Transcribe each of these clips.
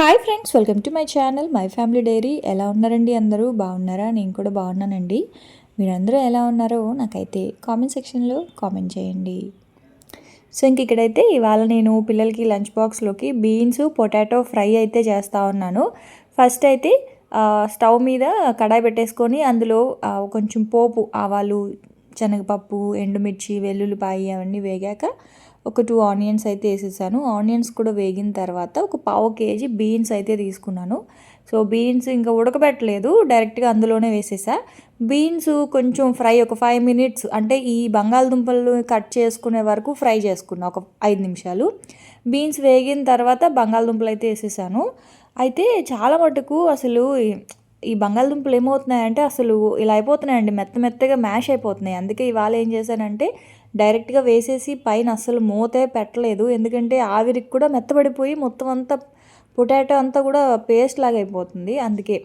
Hi friends welcome to my channel my family diary. ఎలా ఉన్నారండి అందరూ? బాగున్నారా? నేను కూడా బాగున్నానండి. మీరందరూ ఎలా ఉన్నారో నాకైతే కామెంట్ సెక్షన్లో కామెంట్ చేయండి. సో ఇంక ఇక్కడైతే ఇవాళ నేను పిల్లలకి లంచ్ బాక్స్లోకి బీన్స్ పొటాటో ఫ్రై అయితే చేస్తూ ఉన్నాను. ఫస్ట్ అయితే స్టవ్ మీద కడాయి పెట్టేసుకొని అందులో కొంచెం పోపు ఆవాలు శనగపప్పు ఎండుమిర్చి వెల్లుల్లిపాయి అవన్నీ వేగాక ఒక టూ ఆనియన్స్ అయితే వేసేసాను. ఆనియన్స్ కూడా వేగిన తర్వాత ఒక పావు కేజీ బీన్స్ అయితే తీసుకున్నాను. సో బీన్స్ ఇంకా ఉడకబెట్టలేదు. డైరెక్ట్గా అందులోనే వేసేసా. బీన్స్ కొంచెం ఫ్రై ఒక ఫైవ్ మినిట్స్ అంటే ఈ బంగాళదుంపలు కట్ చేసుకునే వరకు ఫ్రై చేసుకున్నా ఒక ఐదు నిమిషాలు. బీన్స్ వేగిన తర్వాత బంగాళదుంపలు అయితే వేసేసాను. అయితే చాలా మటుకు అసలు ఈ- ఈ బంగాళదుంపలు ఏమవుతున్నాయంటే అసలు ఇలా అయిపోతున్నాయండి. మెత్త మెత్తగా మ్యాష్ అయిపోతున్నాయి. అందుకే ఇవాళ ఏం చేశానంటే డైరెక్ట్గా వేసేసి పైన అసలు మూతే పెట్టలేదు. ఎందుకంటే ఆవిరికి కూడా మెత్తబడిపోయి మొత్తం అంతా పొటాటో అంతా కూడా పేస్ట్ లాగా అయిపోతుంది. అందుకే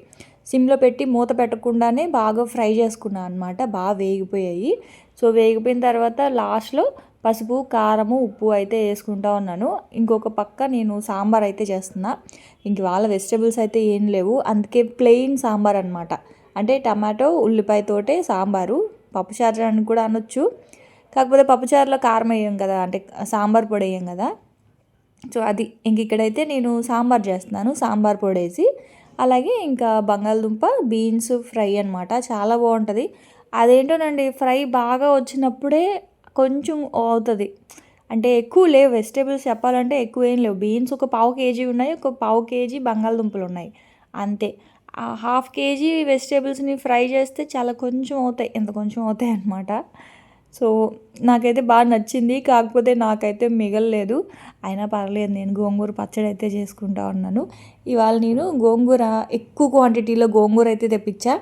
సిమ్లో పెట్టి మూత పెట్టకుండానే బాగా ఫ్రై చేసుకున్నాను అనమాట బాగా వేగిపోయాయి. సో వేగిపోయిన తర్వాత లాస్ట్లో పసుపు కారము ఉప్పు అయితే వేసుకుంటా ఉన్నాను. ఇంకొక పక్క నేను సాంబార్ అయితే చేస్తున్నా. ఇంక వాళ్ళ వెజిటబుల్స్ అయితే ఏం లేవు. అందుకే ప్లెయిన్ సాంబార్ అనమాట అంటే టమాటో ఉల్లిపాయతోటే సాంబారు. పప్పుచారు అని కూడా అనొచ్చు. కాకపోతే పప్పుచారులో కారం వేయం కదా అంటే సాంబార్ పొడి వేయం కదా. సో అది ఇంక ఇక్కడైతే నేను సాంబార్ చేస్తున్నాను సాంబార్ పొడి వేసి అలాగే ఇంకా బంగాళదుంప బీన్స్ ఫ్రై అనమాట చాలా బాగుంటుంది. అదేంటోనండి ఫ్రై బాగా వచ్చినప్పుడే కొంచెం అవుతుంది. అంటే ఎక్కువ లేవు వెజిటేబుల్స్ చెప్పాలంటే ఎక్కువ ఏం లేవు. బీన్స్ ఒక పావు కేజీ ఉన్నాయి ఒక పావు కేజీ బంగాళదుంపలు ఉన్నాయి అంతే. హాఫ్ కేజీ వెజిటేబుల్స్ని ఫ్రై చేస్తే చాలా కొంచెం అవుతాయి ఎంత కొంచెం అవుతాయి అన్నమాట. సో నాకైతే బాగా నచ్చింది. కాకపోతే నాకైతే మిగలలేదు. అయినా పర్లేదు నేను గోంగూర పచ్చడి అయితే చేసుకుంటా ఉన్నాను. ఇవాళ నేను గోంగూర ఎక్కువ క్వాంటిటీలో గోంగూర అయితే తెప్పించా.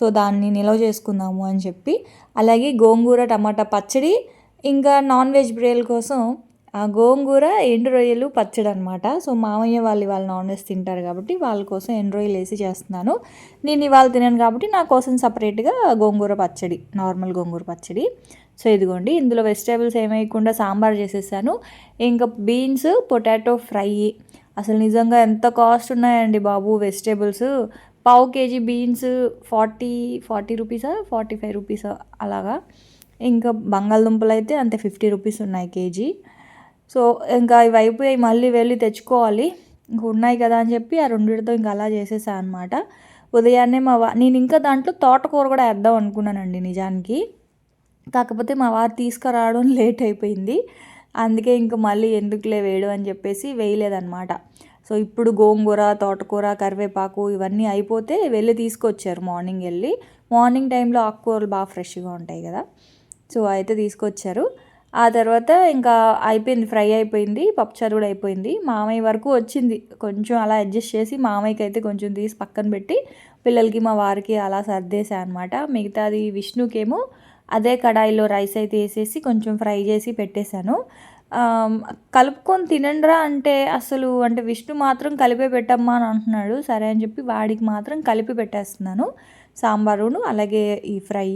సో దాన్ని నిల్వ చేసుకుందాము అని చెప్పి. అలాగే గోంగూర టమాటా పచ్చడి ఇంకా నాన్ వెజ్ బ్రేల్ కోసం ఆ గోంగూర ఎండు రొయ్యలు పచ్చడి అనమాట సో మామయ్య వాళ్ళు ఇవాళ నాన్ వెజ్ తింటారు కాబట్టి వాళ్ళ కోసం ఎండు రొయ్యలు వేసి చేస్తున్నాను. నేను ఇవాళ తినాను కాబట్టి నా కోసం సపరేట్గా గోంగూర పచ్చడి నార్మల్ గోంగూర పచ్చడి. సో ఇదిగోండి ఇందులో వెజిటేబుల్స్ ఏమేయకుండా సాంబార్ చేసేసాను. ఇంకా బీన్స్ పొటాటో ఫ్రై. అసలు నిజంగా ఎంత కాస్ట్ ఉన్నాయండి బాబు వెజిటేబుల్స్? పావు కేజీ బీన్స్ ఫార్టీ ఫార్టీ రూపీసా ఫార్టీ ఫైవ్ రూపీసా అలాగా. ఇంకా బంగాళదుంపలు అయితే అంతే ఫిఫ్టీ రూపీస్ ఉన్నాయి కేజీ. సో ఇంకా ఇవి అయిపోయాయి మళ్ళీ వెళ్ళి తెచ్చుకోవాలి. ఇంక ఉన్నాయి కదా అని చెప్పి ఆ రెండిటితో ఇంకా అలా చేసేసా అనమాట ఉదయాన్నే మా వా నేను ఇంకా దాంట్లో తోటకూర కూడా వేద్దాం అనుకున్నానండి నిజానికి. కాకపోతే మా వారు తీసుకురావడం లేట్ అయిపోయింది. అందుకే ఇంకా మళ్ళీ ఎందుకులే వేయడం అని చెప్పేసి వేయలేదన్నమాట. సో ఇప్పుడు గోంగూర తోటకూర కరివేపాకు ఇవన్నీ అయిపోతే వెళ్ళి తీసుకొచ్చారు మార్నింగ్ వెళ్ళి. మార్నింగ్ టైంలో ఆకుకూరలు బాగా ఫ్రెష్గా ఉంటాయి కదా. సో అయితే తీసుకొచ్చారు. ఆ తర్వాత ఇంకా అయిపోయింది ఫ్రై అయిపోయింది పప్పుచారు కూడా అయిపోయింది. మామయ్య వరకు వచ్చింది. కొంచెం అలా అడ్జస్ట్ చేసి మామయ్యకి అయితే కొంచెం తీసి పక్కన పెట్టి పిల్లలకి మా వారికి అలా సర్దేశా అనమాట మిగతాది విష్ణుకేమో అదే కడాయిలో రైస్ అయితే వేసేసి కొంచెం ఫ్రై చేసి పెట్టేశాను. కలుపుకొని తినండిరా అంటే అసలు అంటే విష్ణు మాత్రం కలిపే పెట్టమ్మా అని అంటున్నాడు. సరే అని చెప్పి వాడికి మాత్రం కలిపి పెట్టేస్తున్నాను. సాంబారును అలాగే ఈ ఫ్రై.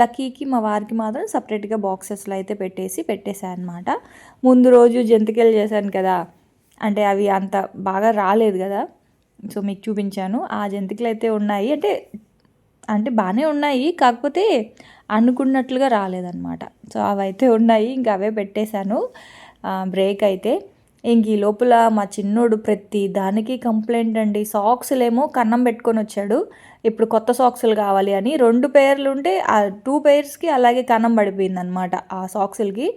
లక్కీకి మా వారికి మాత్రం సపరేట్గా బాక్సెస్లో అయితే పెట్టేసి పెట్టేశాను అనమాట ముందు రోజు జంతికలు చేశాను కదా అంటే అవి అంత బాగా రాలేదు కదా. సో మీకు చూపించాను. ఆ జంతికలు అయితే ఉన్నాయి. అంటే అంటే బాగానే ఉన్నాయి. కాకపోతే అనుకున్నట్లుగా రాలేదన్నమాట. సో అవైతే ఉన్నాయి. ఇంకా అవే పెట్టేశాను. బ్రేక్ అయితే. ఇంక ఈ లోపల మా చిన్నోడు ప్రతి దానికి కంప్లైంట్ అండి. సాక్స్లేమో కన్నం పెట్టుకొని వచ్చాడు. ఇప్పుడు కొత్త సాక్సులు కావాలి అని. రెండు పేర్లు ఉంటే ఆ టూ పేర్స్కి అలాగే కన్నం పడిపోయింది అనమాట ఆ సాక్సులకి.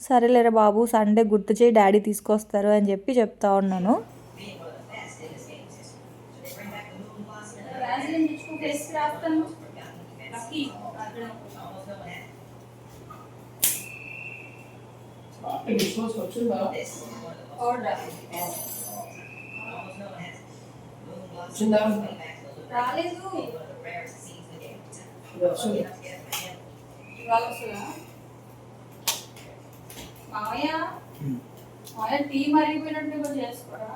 సరేలేరా బాబు సండే గుర్తు చేయి డాడీ తీసుకొస్తారు అని చెప్పి చెప్తా ఉన్నాను. వచ్చిందా రాలేదు ఇది వస్తుంది ఇవాళ వస్తుందా మామయ్య మామయ్య టీ మరిగిపోయినట్టు కొంచెం చేసుకోరా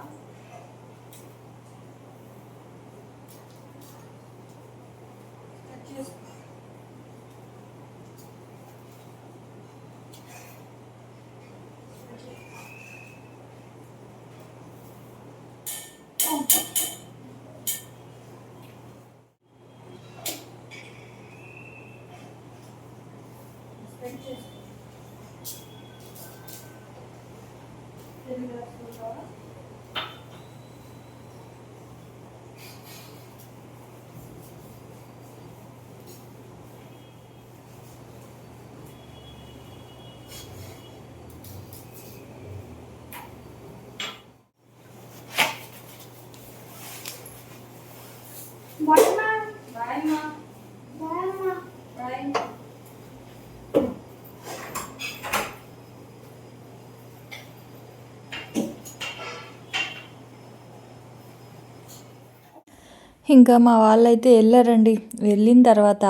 ఇంకా మా వాళ్ళైతే వెళ్ళారండి. వెళ్ళిన తర్వాత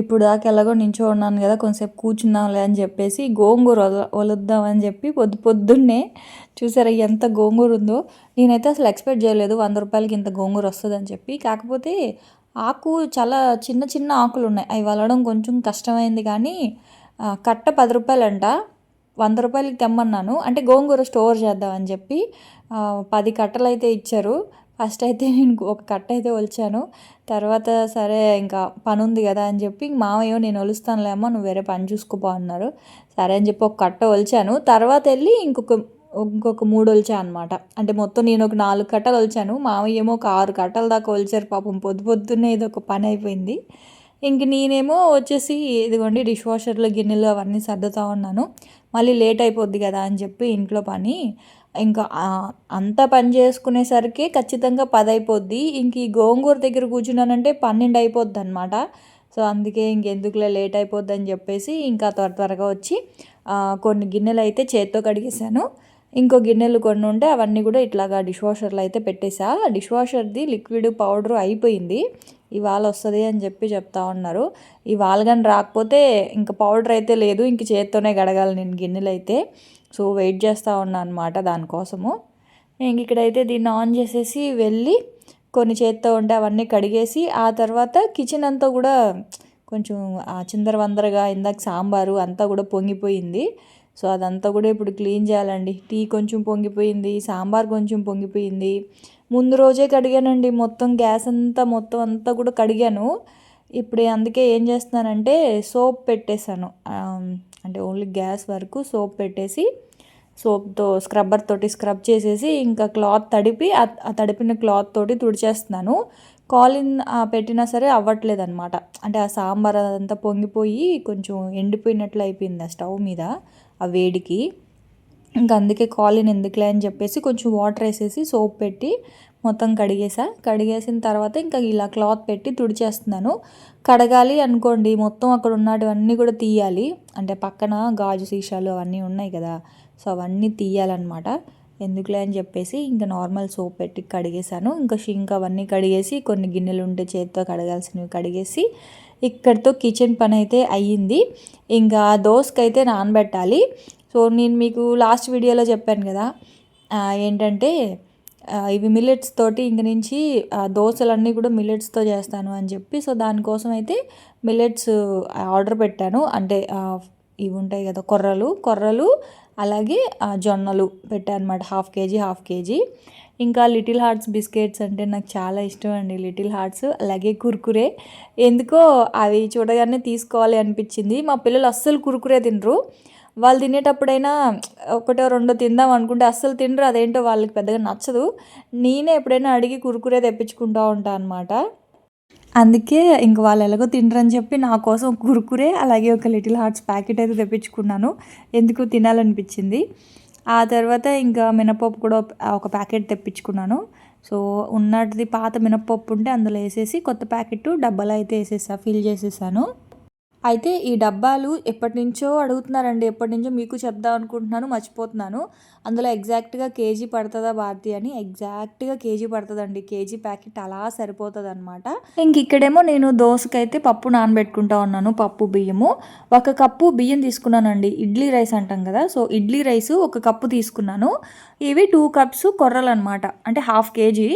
ఇప్పుడు దాకా ఎలాగో నించో ఉన్నాను కదా కొంచెంసేపు కూర్చుందాంలే అని చెప్పేసి గోంగూర వలుద్దాం వలుద్దామని చెప్పి పొద్దు పొద్దున్నే చూసారా ఎంత గోంగూర ఉందో. నేనైతే అసలు ఎక్స్పెక్ట్ చేయలేదు వంద రూపాయలకి ఇంత గోంగూర వస్తుందని చెప్పి. కాకపోతే ఆకు చాలా చిన్న చిన్న ఆకులు ఉన్నాయి. అవి వలడం కొంచెం కష్టమైంది కానీ కట్ట పది రూపాయలంట. వంద రూపాయలకి తెమ్మన్నాను. అంటే గోంగూర స్టోర్ చేద్దామని చెప్పి పది కట్టలు అయితే ఇచ్చారు. ఫస్ట్ అయితే నేను ఒక కట్ట అయితే ఒలిచాను. తర్వాత సరే ఇంకా పని ఉంది కదా అని చెప్పి మామయ్య నేను ఒలుస్తానులేమో నువ్వు వేరే పని చూసుకోపో అన్నారు. సరే అని చెప్పి ఒక కట్ట ఒలిచాను. తర్వాత వెళ్ళి ఇంకొక ఇంకొక మూడు ఒలిచా అనమాట అంటే మొత్తం నేను ఒక నాలుగు కట్టలు ఒలిచాను. మామయ్య ఏమో ఒక ఆరు కట్టల దాకా ఒలిచారు. పాపం పొద్దు పొద్దున్నే ఇది ఒక పని అయిపోయింది. ఇంక నేనేమో వచ్చేసి ఇదిగోండి డిష్ వాషర్లో గిన్నెలు అవన్నీ సర్దుతా ఉన్నాను. మళ్ళీ లేట్ అయిపోద్ది కదా అని చెప్పి ఇంట్లో పని. ఇంకా అంతా పని చేసుకునేసరికి ఖచ్చితంగా పది అయిపోద్ది ఇంక ఈ గోంగూర దగ్గర కూర్చున్నానంటే పన్నెండు అయిపోద్ది అనమాట సో అందుకే ఇంకెందుకులే లేట్ అయిపోద్ది అని చెప్పేసి ఇంకా త్వర త్వరగా వచ్చి కొన్ని గిన్నెలు అయితే చేత్తో కడిగేశాను. ఇంకో గిన్నెలు కొన్ని ఉంటే అవన్నీ కూడా ఇట్లాగా డిష్ వాషర్లో అయితే పెట్టేసా. డిష్ వాషర్ది లిక్విడ్ పౌడర్ అయిపోయింది. ఇవాళ వస్తుంది అని చెప్పి చెప్తా ఉన్నారు. ఇవాళ కానీ రాకపోతే ఇంకా పౌడర్ అయితే లేదు. ఇంక చేత్తోనే గడగాలి నేను గిన్నెలు అయితే సో వెయిట్ చేస్తూ ఉన్నా అనమాట దానికోసము. ఇంక ఇక్కడైతే దీన్ని ఆన్ చేసేసి వెళ్ళి కొన్ని చేత్తో ఉంటే అవన్నీ కడిగేసి ఆ తర్వాత కిచెన్ అంతా కూడా కొంచెం ఆ చిందర వందరగా ఇందాక సాంబారు అంతా కూడా పొంగిపోయింది. సో అదంతా కూడా ఇప్పుడు క్లీన్ చేయాలండి. టీ కొంచెం పొంగిపోయింది సాంబార్ కొంచెం పొంగిపోయింది. ముందు రోజే కడిగానండి. మొత్తం గ్యాస్ అంతా మొత్తం అంతా కూడా కడిగాను. ఇప్పుడు అందుకే ఏం చేస్తున్నానంటే సోప్ పెట్టేశాను. అంటే ఓన్లీ గ్యాస్ వరకు సోప్ పెట్టేసి సోప్తో స్క్రబ్బర్ తోటి స్క్రబ్ చేసేసి ఇంకా క్లాత్ తడిపి ఆ- తడిపిన క్లాత్ తోటి తుడిచేస్తున్నాను. కాలిన్ ఆ, పెట్టినా సరే అవ్వట్లేదు అనమాట అంటే ఆ సాంబార్ అదంతా పొంగిపోయి కొంచెం ఎండిపోయినట్లు అయిపోయింది ఆ స్టవ్ మీద ఆ వేడికి. ఇంకా అందుకే కాలిన్ ఎందుకులే అని చెప్పేసి కొంచెం వాటర్ వేసేసి సోప్ పెట్టి మొత్తం కడిగేసా. కడిగేసిన తర్వాత ఇంకా ఇలా క్లాత్ పెట్టి తుడిచేస్తున్నాను. కడగాలి అనుకోండి మొత్తం అక్కడ ఉన్నటివన్నీ కూడా తీయాలి. అంటే పక్కన గాజు సీసాలు అవన్నీ ఉన్నాయి కదా సో అవన్నీ తీయాలన్నమాట. ఎందుకులే అని చెప్పేసి ఇంకా నార్మల్ సోప్ పెట్టి కడిగేశాను. ఇంకా షింక్ అవన్నీ కడిగేసి కొన్ని గిన్నెలు ఉంటే చేతితో కడగాల్సినవి కడిగేసి ఇక్కడితో కిచెన్ పని అయితే అయ్యింది. ఇంకా దోసకైతే నానబెట్టాలి. సో నేను మీకు లాస్ట్ వీడియోలో చెప్పాను కదా ఏంటంటే ఇవి మిల్లెట్స్ తోటి ఇంక నుంచి దోశలన్నీ కూడా మిల్లెట్స్తో చేస్తాను అని చెప్పి సో దానికోసం అయితే మిల్లెట్స్ ఆర్డర్ పెట్టాను. అంటే ఇవి ఉంటాయి కదా కొర్రలు కొర్రలు అలాగే జొన్నలు పెట్టాను అనమాట హాఫ్ కేజీ హాఫ్ కేజీ ఇంకా లిటిల్ హార్ట్స్ బిస్కెట్స్ అంటే నాకు చాలా ఇష్టం అండి లిటిల్ హార్ట్స్ అలాగే కుర్కురే. ఎందుకో అవి చూడగానే తీసుకోవాలి అనిపించింది. మా పిల్లలు అస్సలు కుర్కురే తినరు. వాళ్ళు తినేటప్పుడైనా ఒకటో రెండో తిందాం అనుకుంటే అస్సలు తినరు అదేంటో వాళ్ళకి పెద్దగా నచ్చదు. నేనే ఎప్పుడైనా అడిగి కురుకురే తెప్పించుకుంటూ ఉంటాను అనమాట అందుకే ఇంక వాళ్ళు ఎలాగో తినరని చెప్పి నా కోసం కురుకురే అలాగే ఒక లిటిల్ హార్ట్స్ ప్యాకెట్ అయితే తెప్పించుకున్నాను. ఎందుకు? తినాలనిపించింది. ఆ తర్వాత ఇంకా మినపప్పు కూడా ఒక ప్యాకెట్ తెప్పించుకున్నాను. సో ఉన్నది పాత మినపప్పు ఉంటే అందులో వేసేసి కొత్త ప్యాకెట్ డబ్బాలో అయితే వేసేసా ఫిల్ చేసేసాను. అయితే ఈ డబ్బాలు ఎప్పటి నుంచో అడుగుతున్నారండి. ఎప్పటి నుంచో మీకు చెప్దాం అనుకుంటున్నాను మర్చిపోతున్నాను. అందులో ఎగ్జాక్ట్గా కేజీ పడుతుందా భారతి అని. ఎగ్జాక్ట్గా కేజీ పడుతుందండి. కేజీ ప్యాకెట్ అలా సరిపోతుంది అనమాట ఇంక ఇక్కడేమో నేను దోసకైతే పప్పు నానబెట్టుకుంటా ఉన్నాను పప్పు బియ్యము. ఒక కప్పు బియ్యం తీసుకున్నానండి. ఇడ్లీ రైస్ అంటాం కదా. సో ఇడ్లీ రైస్ ఒక కప్పు తీసుకున్నాను. ఇవి టూ కప్స్ కొర్రలు అనమాట అంటే half KG.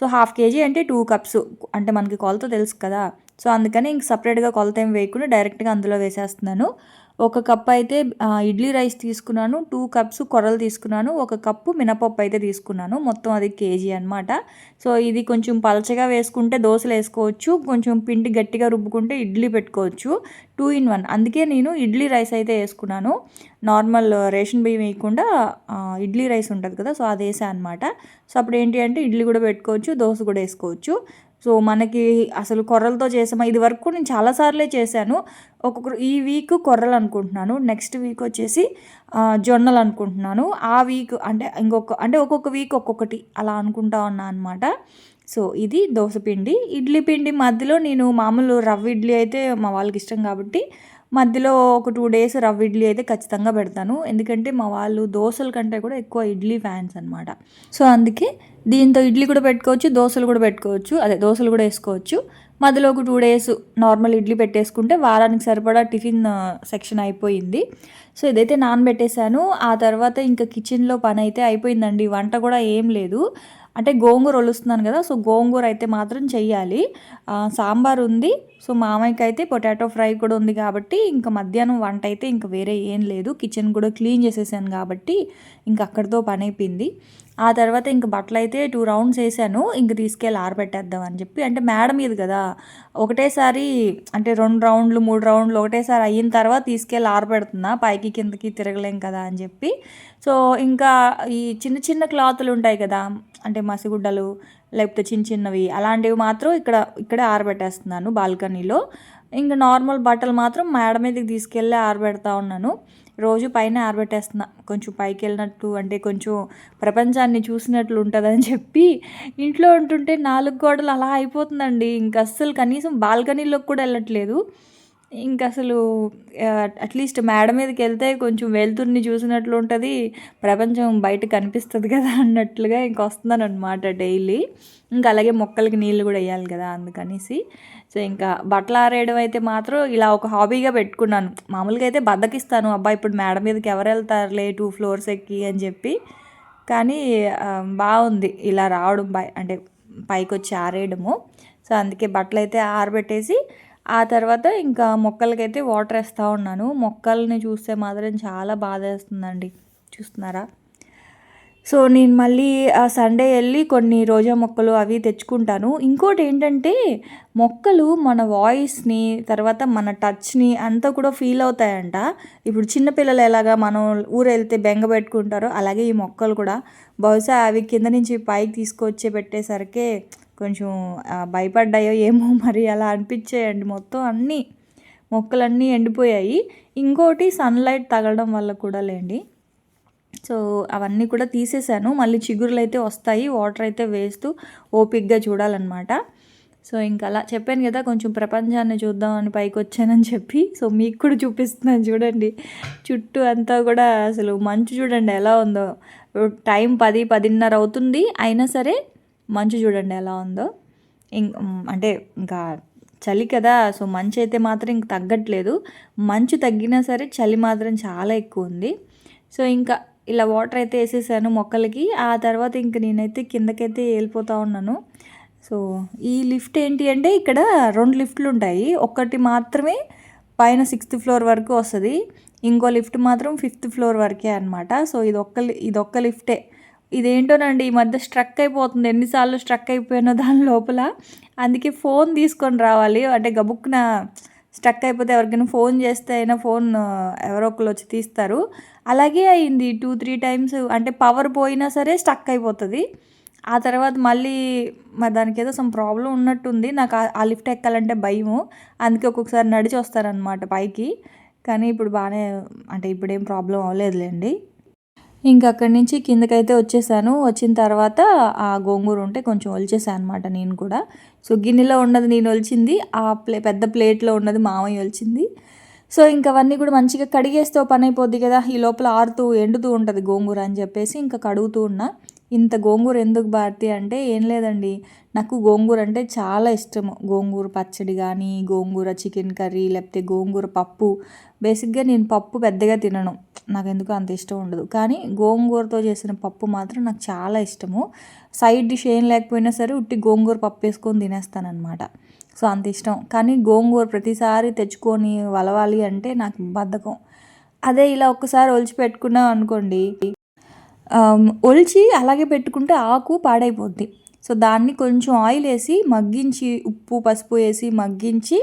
So half KG అంటే టూ కప్స్. అంటే మనకి కొలత తెలుసు కదా. సో అందుకని ఇంక సపరేట్గా కొలత ఏం వేయకుండా డైరెక్ట్గా అందులో వేసేస్తున్నాను. ఒక కప్ అయితే ఇడ్లీ రైస్ తీసుకున్నాను టూ కప్స్ కొర్రలు తీసుకున్నాను ఒక కప్పు మినపప్పు అయితే తీసుకున్నాను. మొత్తం అది కేజీ అనమాట సో ఇది కొంచెం పలచగా వేసుకుంటే దోశలు వేసుకోవచ్చు కొంచెం పిండి గట్టిగా రుబ్బుకుంటే ఇడ్లీ పెట్టుకోవచ్చు టూ ఇన్ వన్. అందుకే నేను ఇడ్లీ రైస్ అయితే వేసుకున్నాను. నార్మల్ రేషన్ బియ్యం వేయకుండా ఇడ్లీ రైస్ ఉంటుంది కదా సో అది వేసా అనమాట సో అప్పుడు ఏంటి అంటే ఇడ్లీ కూడా పెట్టుకోవచ్చు దోశ కూడా వేసుకోవచ్చు. సో మనకి అసలు కొర్రలతో చేసామా? ఇది వరకు నేను చాలాసార్లే చేశాను. ఒక్కొక్క ఈ వీక్ కొర్రలు అనుకుంటున్నాను. నెక్స్ట్ వీక్ వచ్చేసి జొన్నలు అనుకుంటున్నాను. ఆ వీక్ అంటే ఇంకొక అంటే ఒక్కొక్క వీక్ ఒక్కొక్కటి అలా అనుకుంటా ఉన్నా అనమాట సో ఇది దోశ పిండి. ఇడ్లీ పిండి మధ్యలో నేను మామూలు రవ్వ ఇడ్లీ అయితే మా వాళ్ళకి ఇష్టం కాబట్టి మధ్యలో ఒక టూ డేస్ రవ్వ ఇడ్లీ అయితే ఖచ్చితంగా పెడతాను. ఎందుకంటే మా వాళ్ళు దోశల కంటే కూడా ఎక్కువ ఇడ్లీ ఫ్యాన్స్ అనమాట సో అందుకే దీంతో ఇడ్లీ కూడా పెట్టుకోవచ్చు దోశలు కూడా పెట్టుకోవచ్చు అదే దోశలు కూడా వేసుకోవచ్చు. మధ్యలో ఒక టూ డేస్ నార్మల్ ఇడ్లీ పెట్టేసుకుంటే వారానికి సరిపడా టిఫిన్ సెక్షన్ అయిపోయింది. సో ఇదైతే నానబెట్టేశాను. ఆ తర్వాత ఇంకా కిచెన్లో పని అయితే అయిపోయిందండి. వంట కూడా ఏం లేదు. అంటే గోంగూర వలుస్తున్నాను కదా సో గోంగూర అయితే మాత్రం చెయ్యాలి. సాంబార్ ఉంది సో మామయ్యకి అయితే పొటాటో ఫ్రై కూడా ఉంది కాబట్టి ఇంకా మధ్యాహ్నం వంట అయితే ఇంకా వేరే ఏం లేదు. కిచెన్ కూడా క్లీన్ చేసేసాను కాబట్టి ఇంకా అక్కడితో పని అయిపోయింది. ఆ తర్వాత ఇంక బట్టలు అయితే టూ రౌండ్స్ వేసాను. ఇంక తీసుకెళ్ళి ఆరబెట్టేద్దాం అని చెప్పి. అంటే మేడ మీద కదా ఒకటేసారి అంటే రెండు రౌండ్లు మూడు రౌండ్లు ఒకటేసారి అయిన తర్వాత తీసుకెళ్ళి ఆరబెడుతున్నా. పైకి కిందకి తిరగలేం కదా అని చెప్పి. సో ఇంకా ఈ చిన్న చిన్న క్లాతులు ఉంటాయి కదా అంటే మసిగుడ్డలు లేకపోతే చిన్న చిన్నవి అలాంటివి మాత్రం ఇక్కడ ఇక్కడే ఆరబెట్టేస్తున్నాను బాల్కనీలో. ఇంకా నార్మల్ బట్టలు మాత్రం మేడ మీదకి తీసుకెళ్ళి ఆరబెడతా ఉన్నాను. రోజు పైన ఆరబెట్టేస్తున్నా. కొంచెం పైకి వెళ్ళినట్టు అంటే కొంచెం ప్రపంచాన్ని చూసినట్లు ఉంటుందని చెప్పి ఇంట్లో ఉంటుంటే నాలుగు గోడలు అలా అయిపోతుందండి. ఇంక అస్సలు కనీసం బాల్కనీలోకి కూడా వెళ్ళట్లేదు. ఇంక అసలు అట్లీస్ట్ మేడ మీదకి వెళ్తే కొంచెం వెలుతురిని చూసినట్లు ఉంటుంది. ప్రపంచం బయట కనిపిస్తుంది కదా అన్నట్లుగా ఇంక వస్తున్నాను అనమాట డైలీ. ఇంకా అలాగే మొక్కలకి నీళ్ళు కూడా వేయాలి కదా అందుకనేసి. సో ఇంకా బట్టలు ఆరేయడం అయితే మాత్రం ఇలా ఒక హాబీగా పెట్టుకున్నాను. మామూలుగా అయితే బద్దకిస్తాను అబ్బా ఇప్పుడు మేడ మీదకి ఎవరు వెళ్తారులే టూ ఫ్లోర్స్ ఎక్కి అని చెప్పి. కానీ బాగుంది. ఇలా రావడం బై అంటే పైకి వచ్చి ఆరేయడము. సో అందుకే బట్టలు అయితే ఆరబెట్టేసి ఆ తర్వాత ఇంకా మొక్కలకైతే వాటర్ వేస్తూ ఉన్నాను. మొక్కల్ని చూస్తే మాత్రం చాలా బాధ వేస్తుందండి చూస్తున్నారా? సో నేను మళ్ళీ ఆ సండే వెళ్ళి కొన్ని రోజా మొక్కలు అవి తెచ్చుకుంటాను. ఇంకోటి ఏంటంటే మొక్కలు మన వాయిస్ని తర్వాత మన టచ్ని అంతా కూడా ఫీల్ అవుతాయంట. ఇప్పుడు చిన్నపిల్లలు ఎలాగా మనం ఊరు వెళ్తే బెంగ పెట్టుకుంటారో అలాగే ఈ మొక్కలు కూడా. బహుశా అవి కింద నుంచి పైకి తీసుకొచ్చి పెట్టేసరికి కొంచెం భయపడ్డాయో ఏమో మరి అలా అనిపించాయండి. మొత్తం అన్నీ మొక్కలన్నీ ఎండిపోయాయి. ఇంకోటి సన్లైట్ తగలడం వల్ల కూడా లేండి. సో అవన్నీ కూడా తీసేసాను. మళ్ళీ చిగురులు అయితే వస్తాయి. వాటర్ అయితే వేస్తూ ఓపిక్గా చూడాలన్నమాట. సో ఇంకా అలా చెప్పాను కదా కొంచెం ప్రపంచాన్ని చూద్దామని పైకి వచ్చానని చెప్పి. సో మీకు కూడా చూపిస్తున్నాను చూడండి. చుట్టూ అంతా కూడా అసలు మంచు చూడండి ఎలా ఉందో. టైం పది పదిన్నర అవుతుంది. అయినా సరే మంచు చూడండి ఎలా ఉందో. ఇం- అంటే ఇంకా చలి కదా సో మంచు అయితే మాత్రం ఇంక తగ్గట్లేదు. మంచు తగ్గినా సరే చలి మాత్రం చాలా ఎక్కువ ఉంది. సో ఇంకా ఇలా వాటర్ అయితే వేసేసాను మొక్కలకి. ఆ తర్వాత ఇంక నేనైతే కిందకైతే వెళ్ళిపోతూ ఉన్నాను. సో ఈ లిఫ్ట్ ఏంటి అంటే ఇక్కడ రెండు లిఫ్ట్లు ఉంటాయి. ఒకటి మాత్రమే పైన సిక్స్త్ ఫ్లోర్ వరకు వస్తుంది. ఇంకో లిఫ్ట్ మాత్రం ఫిఫ్త్ ఫ్లోర్ వరకే అనమాట సో ఇది ఒక్క ఇది ఒక్క లిఫ్టే. ఇదేంటోనండి ఈ మధ్య స్ట్రక్ అయిపోతుంది. ఎన్నిసార్లు స్ట్రక్ అయిపోయినో దాని లోపల. అందుకే ఫోన్ తీసుకొని రావాలి. అంటే గబుక్కున స్ట్రక్ అయిపోతే ఎవరికైనా ఫోన్ చేస్తే అయినా ఫోన్ ఎవరో ఒకరు వచ్చి తీస్తారు. అలాగే అయింది టూ త్రీ టైమ్స్. అంటే పవర్ పోయినా సరే స్ట్రక్ అయిపోతుంది. ఆ తర్వాత మళ్ళీ మరి దానికి ఏదో సమ్ ప్రాబ్లం ఉన్నట్టుంది. నాకు ఆ- లిఫ్ట్ ఎక్కాలంటే భయము. అందుకే ఒక్కొక్కసారి నడిచి వస్తారనమాట పైకి. కానీ ఇప్పుడు బాగానే అంటే ఇప్పుడేం ప్రాబ్లం అవ్వలేదులేండి. ఇంకా అక్కడి నుంచి కిందకైతే వచ్చేసాను. వచ్చిన తర్వాత ఆ గోంగూర ఉంటే కొంచెం ఒలిచేసాను అనమాట నేను కూడా. సో గిన్నెలో ఉన్నది నేను ఒలిచింది. ఆ ప్లే పెద్ద ప్లేట్లో ఉన్నది మామయ్య ఒలిచింది. సో ఇంకా అవన్నీ కూడా మంచిగా కడిగేస్తే పని అయిపోద్ది కదా. ఈ లోపల ఆరుతూ ఎండుతూ ఉంటుంది గోంగూర అని చెప్పేసి ఇంకా కడుగుతూ ఉన్నా. ఇంత గోంగూర ఎందుకు భారతి అంటే ఏం లేదండి. నాకు గోంగూర అంటే చాలా ఇష్టము. గోంగూర పచ్చడి కానీ గోంగూర చికెన్ కర్రీ లేకపోతే గోంగూర పప్పు. బేసిక్గా నేను పప్పు పెద్దగా తినను. నాకు ఎందుకు అంత ఇష్టం ఉండదు. కానీ గోంగూరతో చేసిన పప్పు మాత్రం నాకు చాలా ఇష్టము. సైడ్ డిష్ ఏం లేకపోయినా సరే ఉట్టి గోంగూర పప్పు వేసుకొని తినేస్తానమాట సో అంత ఇష్టం. కానీ గోంగూర ప్రతిసారి తెచ్చుకొని వలవాలి అంటే నాకు బద్ధకం. అదే ఇలా ఒక్కసారి ఒలిచి పెట్టుకున్నాం అనుకోండి ఒలిచి అలాగే పెట్టుకుంటే ఆకు పాడైపోద్ది. సో దాన్ని కొంచెం ఆయిల్ వేసి మగ్గించి ఉప్పు పసుపు వేసి మగ్గించి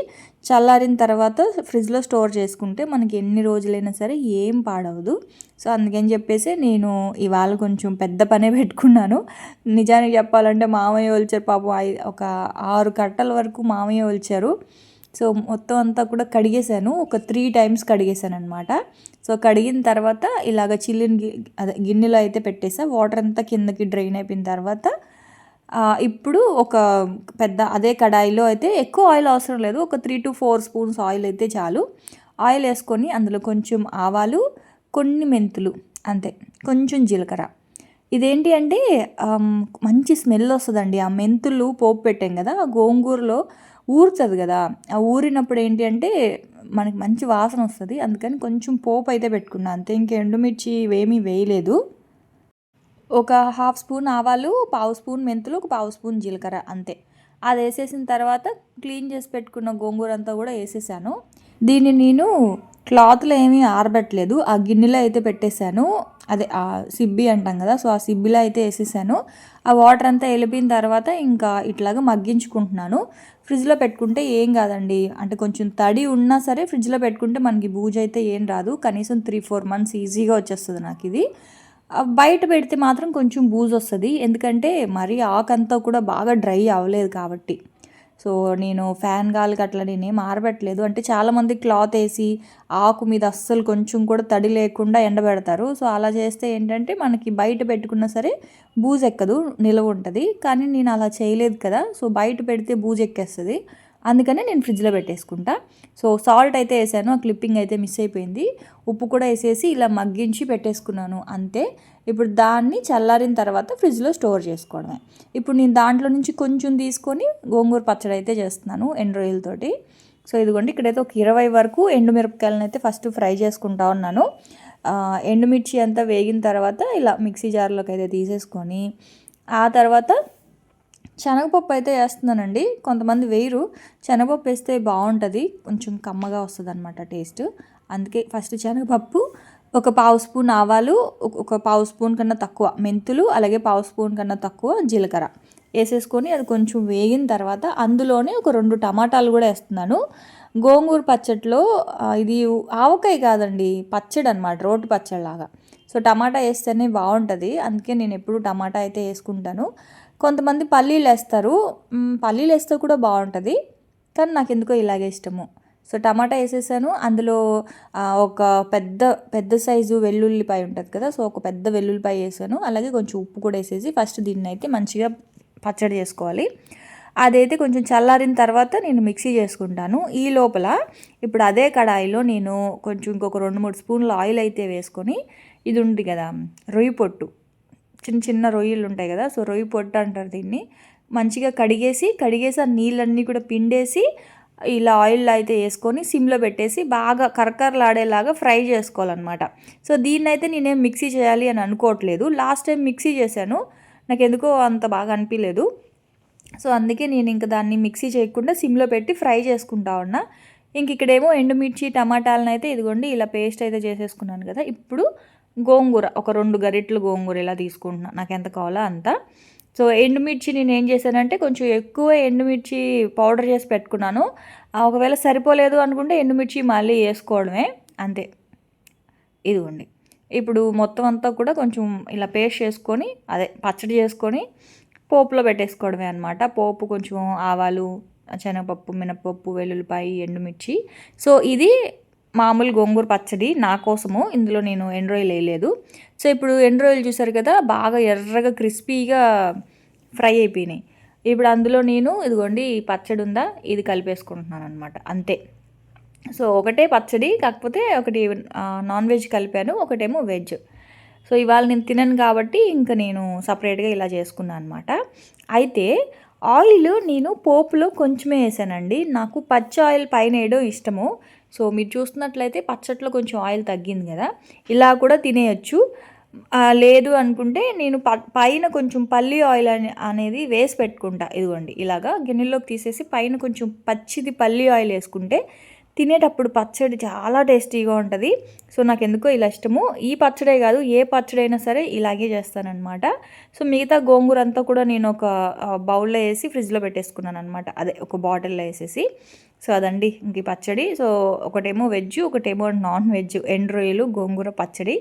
చల్లారిన తర్వాత ఫ్రిడ్జ్లో స్టోర్ చేసుకుంటే మనకి ఎన్ని రోజులైనా సరే ఏం పాడవదు. సో అందుకని చెప్పేసి నేను ఇవాళ కొంచెం పెద్ద పనే పెట్టుకున్నాను. నిజానికి చెప్పాలంటే మామయ్య ఒలిచారు పాపం ఒక ఆరు కట్టల వరకు మామయ్య ఒలిచారు. సో మొత్తం అంతా కూడా కడిగేశాను. ఒక త్రీ టైమ్స్ కడిగేశాను అనమాట సో కడిగిన తర్వాత ఇలాగ చిల్లిన గి అదే గిన్నెలో అయితే పెట్టేసా. వాటర్ అంతా కిందకి డ్రైన్ అయిపోయిన తర్వాత ఇప్పుడు ఒక పెద్ద అదే కడాయిలో అయితే ఎక్కువ ఆయిల్ అవసరం లేదు. ఒక three two four spoons oil అయితే చాలు. ఆయిల్ వేసుకొని అందులో కొంచెం ఆవాలు కొన్ని మెంతులు అంతే. కొంచెం జీలకర్ర. ఇదేంటి అంటే మంచి స్మెల్ వస్తుందండి. ఆ మెంతులు పోపు పెట్టాం కదా ఆ గోంగూరలో ఊరుతుంది కదా. ఆ ఊరినప్పుడు ఏంటి అంటే మనకి మంచి వాసన వస్తుంది. అందుకని కొంచెం పోపు అయితే పెట్టుకున్నా. అంతే ఇంక ఎండుమిర్చి ఇవేమీ వేయలేదు. ఒక హాఫ్ స్పూన్ ఆవాలు పావు స్పూన్ మెంతులు ఒక పావు స్పూన్ జీలకర్ర అంతే. అది వేసేసిన తర్వాత క్లీన్ చేసి పెట్టుకున్న గోంగూర అంతా కూడా వేసేసాను. దీన్ని నేను క్లాత్లో ఏమీ ఆరబెట్టలేదు. ఆ గిన్నెలో అయితే పెట్టేశాను. అదే ఆ సిబ్బి అంటాం కదా సో ఆ సిబ్బిలో అయితే వేసేసాను. ఆ వాటర్ అంతా వెళ్ళిపోయిన తర్వాత ఇంకా ఇట్లాగా మగ్గించుకుంటున్నాను. ఫ్రిడ్జ్లో పెట్టుకుంటే ఏం కాదండి. అంటే కొంచెం తడి ఉన్నా సరే ఫ్రిడ్జ్లో పెట్టుకుంటే మనకి బూజ్ అయితే ఏం రాదు. కనీసం త్రీ ఫోర్ మంత్స్ ఈజీగా వచ్చేస్తుంది నాకు ఇది బయట పెడితే మాత్రం కొంచెం బూజు వస్తుంది. ఎందుకంటే మరీ ఆకంతా కూడా బాగా డ్రై అవ్వలేదు కాబట్టి. సో నేను ఫ్యాన్ గాలికి అట్లా నేనేం ఆరబెట్టలేదు. అంటే చాలామంది క్లాత్ వేసి ఆకు మీద అస్సలు కొంచెం కూడా తడి లేకుండా ఎండబెడతారు. సో అలా చేస్తే ఏంటంటే మనకి బయట పెట్టుకున్నా సరే బూజు ఎక్కదు నిలవ ఉంటుంది. కానీ నేను అలా చేయలేదు కదా. సో బయట పెడితే బూజు ఎక్కేస్తుంది. అందుకనే నేను ఫ్రిడ్జ్లో పెట్టేసుకుంటా. సో సాల్ట్ అయితే వేసాను. ఆ క్లిప్పింగ్ అయితే మిస్ అయిపోయింది. ఉప్పు కూడా వేసేసి ఇలా మగ్గించి పెట్టేసుకున్నాను. అంతే. ఇప్పుడు దాన్ని చల్లారిన తర్వాత ఫ్రిడ్జ్లో స్టోర్ చేసుకోవడమే. ఇప్పుడు నేను దాంట్లో నుంచి కొంచెం తీసుకొని గోంగూర పచ్చడి అయితే చేస్తున్నాను ఎండు సో ఇదిగోండి. ఇక్కడైతే ఒక ఇరవై వరకు ఎండుమిరపకాయలను అయితే ఫస్ట్ ఫ్రై చేసుకుంటా ఉన్నాను. ఎండుమిర్చి అంతా వేగిన తర్వాత ఇలా మిక్సీ జార్లోకి అయితే తీసేసుకొని ఆ తర్వాత శనగపప్పు అయితే వేస్తున్నానండి. కొంతమంది వేయరు. శనగపప్పు వేస్తే బాగుంటుంది. కొంచెం కమ్మగా వస్తుంది అనమాట టేస్ట్. అందుకే ఫస్ట్ శనగపప్పు ఒక పావు స్పూన్ ఆవాలు ఒక- పావు స్పూన్ కన్నా తక్కువ మెంతులు అలాగే పావు స్పూన్ కన్నా తక్కువ జీలకర్ర వేసేసుకొని అది కొంచెం వేగిన తర్వాత అందులోనే ఒక రెండు టమాటాలు కూడా వేస్తున్నాను. గోంగూర పచ్చడిలో ఇది ఆవకాయ కాదండి పచ్చడి అనమాట రోడ్డు పచ్చడి లాగా సో టమాటా వేస్తేనే బాగుంటుంది. అందుకే నేను ఎప్పుడు టమాటా అయితే వేసుకుంటాను. కొంతమంది పల్లీలు వేస్తారు. పల్లీలు వేస్తే కూడా బాగుంటుంది. కానీ నాకు ఎందుకో ఇలాగే ఇష్టము. సో టమాటా వేసేసాను. అందులో ఒక పెద్ద పెద్ద సైజు వెల్లుల్లిపాయ ఉంటుంది కదా సో ఒక పెద్ద వెల్లుల్లిపాయ వేసాను. అలాగే కొంచెం ఉప్పు కూడా వేసేసి ఫస్ట్ దీన్ని అయితే మంచిగా పచ్చడి చేసుకోవాలి. అదైతే కొంచెం చల్లారిన తర్వాత నేను మిక్సీ చేసుకుంటాను. ఈ లోపల ఇప్పుడు అదే కడాయిలో నేను కొంచెం ఇంకొక రెండు మూడు స్పూన్లు ఆయిల్ అయితే వేసుకొని ఇది ఉంది కదా రొయ్యి పొట్టు. చిన్న చిన్న రొయ్యలు ఉంటాయి కదా సో రొయ్యి పొట్టు అంటారు దీన్ని. మంచిగా కడిగేసి కడిగేసి ఆ నీళ్ళన్నీ కూడా పిండేసి ఇలా ఆయిల్ అయితే వేసుకొని సిమ్లో పెట్టేసి బాగా కరకరలాడేలాగా ఫ్రై చేసుకోవాలన్నమాట. సో దీన్ని అయితే నేనేం మిక్సీ చేయాలి అని అనుకోవట్లేదు. లాస్ట్ టైం మిక్సీ చేశాను. నాకు ఎందుకో అంత బాగా అనిపించలేదు సో అందుకే నేను ఇంకా దాన్ని మిక్సీ చేయకుండా సిమ్లో పెట్టి ఫ్రై చేసుకుంటా ఉన్నా. ఇంక ఇక్కడేమో ఎండుమిర్చి టమాటాలను అయితే ఇదిగోండి ఇలా పేస్ట్ అయితే చేసేసుకున్నాను కదా. ఇప్పుడు గోంగూర ఒక రెండు గరిటలు గోంగూర ఇలా తీసుకుంటున్నాను నాకు ఎంత కావాలో అంత. సో ఎండుమిర్చి నేను ఏం చేశానంటే కొంచెం ఎక్కువ ఎండుమిర్చి పౌడర్ చేసి పెట్టుకున్నాను. ఒకవేళ సరిపోలేదు అనుకుంటే ఎండుమిర్చి మళ్ళీ వేసుకోవడమే. అంతే. ఇదిగోండి. ఇప్పుడు మొత్తం అంతా కూడా కొంచెం ఇలా పేస్ట్ చేసుకొని అదే పచ్చడి చేసుకొని పోపులో పెట్టేసుకోవడమే అనమాట పోపు కొంచెం ఆవాలు శనగపప్పు మినపప్పు వెల్లుల్లిపాయి ఎండుమిర్చి. సో ఇది మామూలు గోంగూర పచ్చడి నా కోసము ఇందులో నేను ఎండ్రాయిల్ వేయలేదు. సో ఇప్పుడు ఎండ్రాయిల్ చూసారు కదా బాగా ఎర్రగా క్రిస్పీగా ఫ్రై అయిపోయినాయి. ఇప్పుడు అందులో నేను ఇదిగోండి పచ్చడి ఉందా ఇది కలిపేసుకుంటున్నాను అనమాట అంతే. సో ఒకటే పచ్చడి కాకపోతే ఒకటి నాన్ వెజ్ కలిపాను ఒకటేమో వెజ్. సో ఇవాళ నేను తినను కాబట్టి ఇంకా నేను సపరేట్గా ఇలా చేసుకున్నాను అనమాట అయితే ఆయిల్ నేను పోపులో కొంచెమే వేసానండి. నాకు పచ్చి ఆయిల్ పైన వేయడం ఇష్టము. సో మీరు చూస్తున్నట్లయితే పచ్చట్లో కొంచెం ఆయిల్ తగ్గింది కదా. ఇలా కూడా తినేయచ్చు. లేదు అనుకుంటే నేను ప పైన కొంచెం పల్లి ఆయిల్ అనే అనేది వేసి పెట్టుకుంటా. ఇదిగోండి ఇలాగా గిన్నెలోకి తీసేసి పైన కొంచెం పచ్చిది పల్లి ఆయిల్ వేసుకుంటే తినేటప్పుడు పచ్చడి చాలా టేస్టీగా ఉంటుంది. సో నాకు ఎందుకో ఇలా ఇష్టము. ఈ పచ్చడే కాదు ఏ పచ్చడి అయినా సరే ఇలాగే చేస్తానన్నమాట. సో మిగతా గోంగూర అంతా కూడా నేను ఒక బౌల్లో వేసి ఫ్రిడ్జ్లో పెట్టేసుకున్నాను అనమాట అదే ఒక బాటిల్లో వేసేసి. సో అదండి. ఇంక ఈ పచ్చడి. సో ఒకటేమో వెజ్ ఒకటేమో నాన్ వెజ్. ఎండు రొయ్యలు గోంగూర పచ్చడి.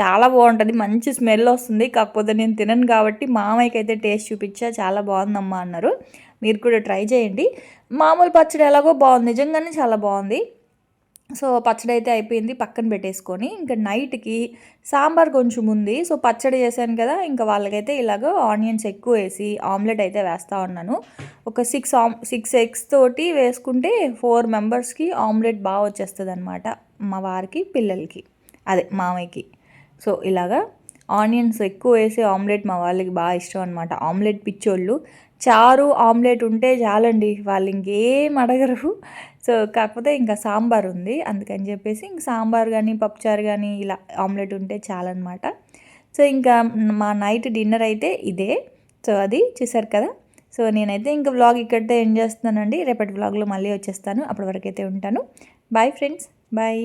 చాలా బాగుంటుంది. మంచి స్మెల్ వస్తుంది. కాకపోతే నేను తినను కాబట్టి మామయ్యకి అయితే టేస్ట్ చూపించా. చాలా బాగుందమ్మా అన్నారు. మీరు కూడా ట్రై చేయండి. మామూలు పచ్చడి ఎలాగో బాగుంది. నిజంగానే చాలా బాగుంది. సో పచ్చడి అయితే అయిపోయింది పక్కన పెట్టేసుకొని. ఇంకా నైట్కి సాంబార్ కొంచెం ఉంది. సో పచ్చడి చేశాను కదా ఇంకా వాళ్ళకైతే ఇలాగ ఆనియన్స్ ఎక్కువ వేసి ఆమ్లెట్ అయితే వేస్తూ ఉన్నాను. ఒక సిక్స్ ఆమ్ సిక్స్ ఎగ్స్ తోటి వేసుకుంటే ఫోర్ మెంబర్స్కి ఆమ్లెట్ బాగా వచ్చేస్తుంది అనమాట మా వారికి పిల్లలకి అదే మామయ్యకి. సో ఇలాగా ఆనియన్స్ ఎక్కువ వేసే ఆమ్లెట్ మా వాళ్ళకి బాగా ఇష్టం అనమాట ఆమ్లెట్ పిచ్చోళ్ళు. చారు ఆమ్లెట్ ఉంటే చాలండి వాళ్ళు ఇంకేం అడగరు. సో కాకపోతే ఇంకా సాంబార్ ఉంది. అందుకని చెప్పేసి ఇంక సాంబార్ కానీ పప్పుచారు కానీ ఇలా ఆమ్లెట్ ఉంటే చాలన్నమాట సో ఇంకా మా నైట్ డిన్నర్ అయితే ఇదే. సో అది చూసారు కదా. సో నేనైతే ఇంకా వ్లాగ్ ఇక్కడితో ఎండ్ చేస్తున్నానండి. రేపటి వ్లాగ్లో మళ్ళీ వచ్చేస్తాను. అప్పటి వరకు అయితే ఉంటాను. Bye friends bye